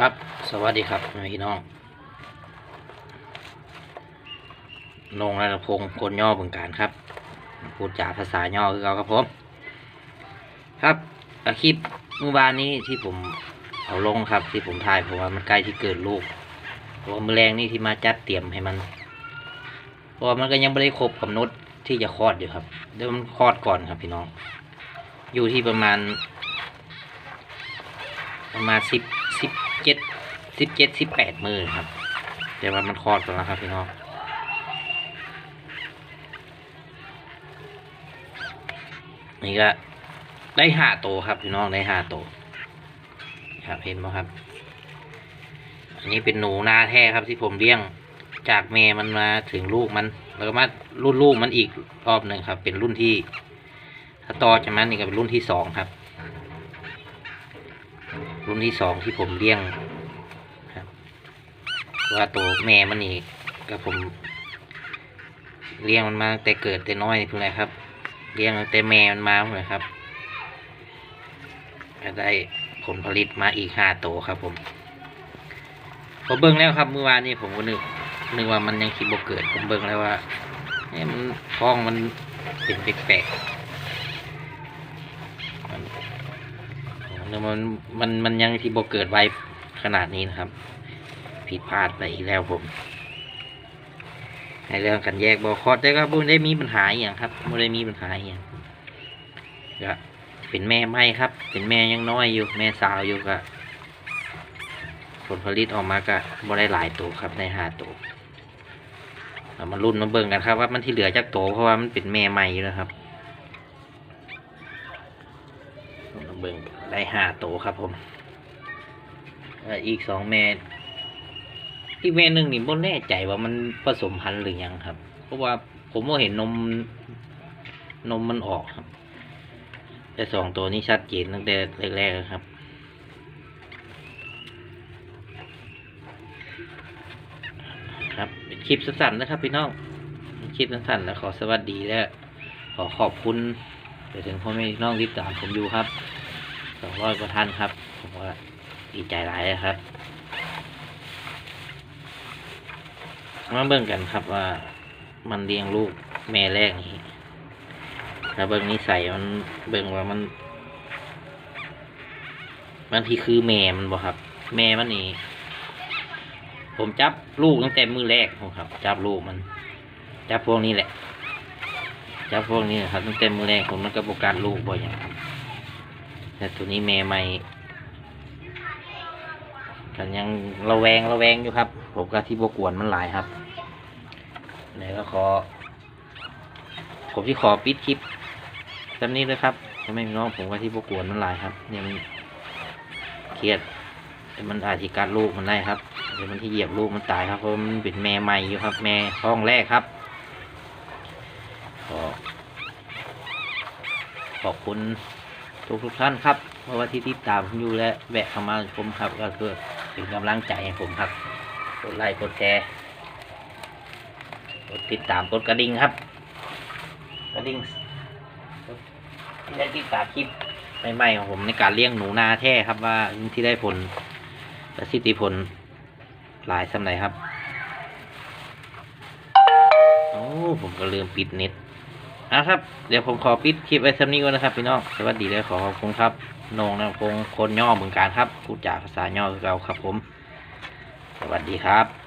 ครับ สวัสดีครับพี่น้องนงรัตพงศ์คนย่อบึงการครับ พูดจาภาษาย่อคือเราครับผม ครับคลิปเมื่อวานนี้ที่ผมเอาลงครับที่ผมถ่ายเพราะว่ามันใกล้ที่เกิดลูกเพราะว่ามือแรงนี่ที่มาจัดเตรียมให้มัน เพราะว่ามันก็ยังไม่ได้ครบกำหนดที่จะคลอดอยู่ครับ เดี๋ยวมันคลอดก่อนครับพี่น้อง อยู่ที่ประมาณ ประมาณสิบ เจ็ดสิบเจ็ดสิบแปดมือครับแต่ว่ามันคลอดกันแล้วครับพี่น้องนี่ก็ได้ห้าโตครับพี่น้องได้ห้าโตครับเห็นไหมครับ อันนี้เป็นหนูนาแท้ครับที่ผมเลี้ยงจากแม่มันมาถึงลูกมัน แล้วก็มารุ่นลูกมันอีกรอบหนึ่งครับ เป็นรุ่นที่ถ้าต่อจากนั้นนี่ก็เป็นรุ่นที่สองครับ รุ่นที่สองที่ผมเลี้ยงครับว่าตัวแม่มันนี่ก็ผม เลี้ยงมันมาแต่เกิดแต่น้อยเพื่ออะไรครับ เลี้ยงแต่แม่มันมาเพื่อครับก็ได้ผลผลิตมาอีกห้าตัวครับ ผมผมเบิ่งแล้วครับเมื่อวานนี้ผมก็นึกนึกว่ามันยังคิดบ่เกิดผมเบิ่งแล้วว่าเนี่ยมันท้องมันเป็นแปลกๆ มันมันมันยังที่บกเกิดไวขนาดนี้นะครับ ผิดพลาดไปอีกแล้วผมในเรื่องกันแยกบอคอดได้ก็บ่ได้มีปัญหาอย่างครับบ่ได้มีปัญหาอย่างก็เป็นแม่ไม่ครับ เป็นแม่ยังน้อยอยู่แม่สาวอยู่ก็ผลผลิตออกมาก็บ่ได้หลายตัวครับได้ห้าตัวมารุ่นมาเบิ่งกันครับ ว่ามันที่เหลือจากโตวเพราะว่ามันเป็นแม่ใหม่อยู่นะครับ เบิ่งได้ห้าตัวครับผมอีกสองแม่อีกแม่หนึ่งนี่บ่แน่ใจว่ามันผสมพันธุ์หรือยังครับ เพราะว่าผมว่าเห็นนมนมมันออกครับ แต่สองตัวนี้ชัดเจนตั้งแต่แรกๆครับครับเป็นคลิปสั้นๆนะครับพี่น้องคลิปสั้นๆแล้วขอสวัสดีและขอขอบคุณไปถึงพ่อแม่พี่น้องที่ตามผมอยู่ครับ สองร้อยกว่าท่านครับ ผมว่าดีใจหลายเลยครับ มาเบิ่งกันครับว่ามันเลี้ยงลูกแม่แรกนี่ถ้าเบิ่งนิสัยมันเบิ่งว่ามันบางทีคือแม่มันบ่ครับ แม่มันนี่ผมจับลูกตั้งแต่มือแรกผมครับ จับลูกมัน จับพวกนี้แหละจับพวกนี้ครับตั้งแต่มือแรกผมมันก็โปการลูกบ่อยอย่างครับ แต่ตัวนี้แม่ใหม่กันยังระแวงระแวงอยู่ครับ ผมก็ที่บกวนมันหลายครับแล้วก็ขอ ผมที่ขอปิดคลิปจำนี้เลยครับทำไมพี่น้องผมก็ที่บกวนมันหลายครับเนี่ยมันเครียดแต่มันอาจจะกัดลูกมันได้ครับเดี๋ยวมันที่เหยียบลูกมันตายครับเพราะมันเป็นแม่ใหม่อยู่ครับ แม่ท้องแรกครับขอขอบคุณ ทุกทุกท่านครับเพราะว่าที่ติดตามผมอยู่และแวะเข้ามาผมครับ ก็คือเป็นกำลังใจให้ผมครับ กดไลค์กดแชร์กดติดตามกดกระดิ่งครับ กระดิ่งที่ได้ติดตามคลิปใหม่ๆของผมในการเลี้ยงหนูนาแท้ครับว่าที่ได้ผลประสิทธิผลหลายสำไหนครับ โอ้ผมก็ลืมปิดเน็ต อะครับ เดี๋ยวผมขอปิดคลิปไว้สักนี้ก่อนนะครับพี่น้อง สวัสดีและขอขอบคุณครับนงนะคงคนย่อเหมือนกันครับพูดจากภาษาย่อคือเราครับผม สวัสดีครับ